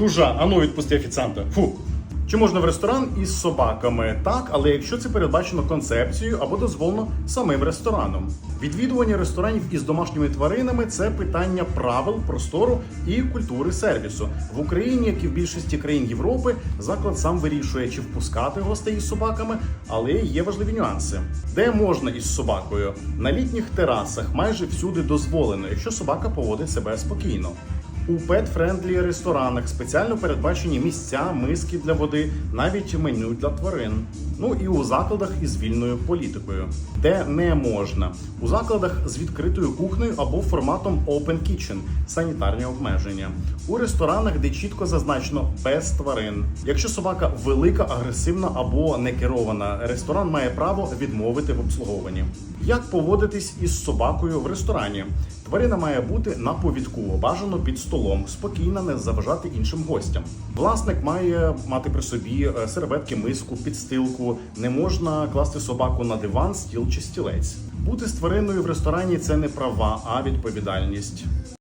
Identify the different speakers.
Speaker 1: Жужа, а ну відпусти офіціанта. Фу. Чи можна в ресторан із собаками? Так, але якщо це передбачено концепцією або дозволено самим рестораном. Відвідування ресторанів із домашніми тваринами це питання правил, простору і культури сервісу. В Україні, як і в більшості країн Європи, заклад сам вирішує, чи впускати гостей із собаками, але є важливі нюанси. Де можна із собакою? На літніх терасах майже всюди дозволено, якщо собака поводить себе спокійно. У пет-френдлі ресторанах спеціально передбачені місця, миски для води, навіть меню для тварин. Ну і у закладах із вільною політикою, де не можна у закладах з відкритою кухнею або форматом Open Kitchen – санітарні обмеження. У ресторанах, де чітко зазначено без тварин. Якщо собака велика, агресивна або не керована, ресторан має право відмовити в обслуговуванні. Як поводитись із собакою в ресторані? Тварина має бути на повідку, бажано під столом, спокійно не заважати іншим гостям. Власник має мати при собі е, серветки, миску, підстилку. Не можна класти собаку на диван, стіл чи стілець. Бути з твариною в ресторані це не права, а відповідальність.